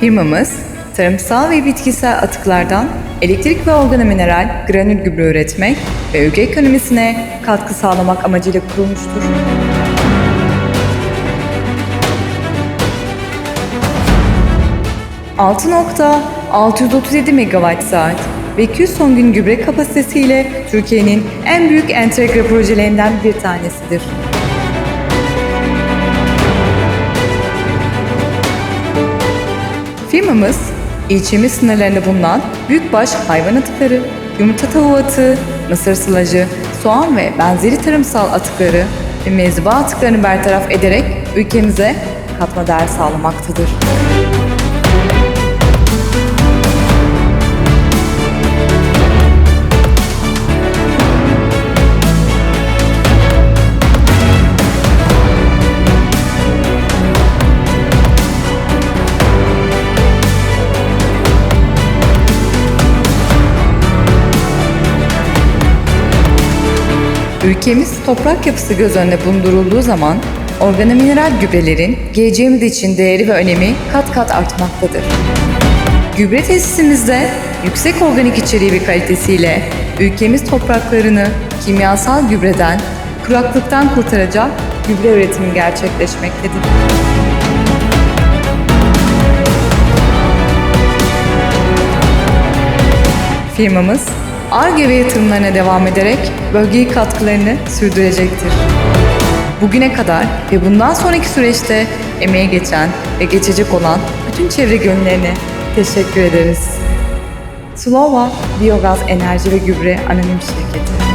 Firmamız, tarımsal ve bitkisel atıklardan elektrik ve organomineral granül gübre üretmek ve ülke ekonomisine katkı sağlamak amacıyla kurulmuştur. ...6.637 megawatt saat ve 200 ton gün gübre kapasitesiyle Türkiye'nin en büyük entegre projelerinden bir tanesidir. Firmamız, ilçemiz sınırlarında bulunan büyükbaş hayvan atıkları, yumurta tavuğu atığı, mısır sılacı, soğan ve benzeri tarımsal atıkları ve mezba atıklarını bertaraf ederek ülkemize katma değer sağlamaktadır. Ülkemiz toprak yapısı göz önüne bulundurulduğu zaman organomineral gübrelerin geleceğimiz için değeri ve önemi kat kat artmaktadır. Gübre tesisimizde yüksek organik içeriği ve kalitesiyle ülkemiz topraklarını kimyasal gübreden, kuraklıktan kurtaracak gübre üretimi gerçekleşmektedir. Firmamız ARGE ve yatırımlarına devam ederek bölgeye katkılarını sürdürecektir. Bugüne kadar ve bundan sonraki süreçte emeğe geçen ve geçecek olan bütün çevre gönüllerine teşekkür ederiz. Slova Biyogaz Enerji ve Gübre Anonim Şirketi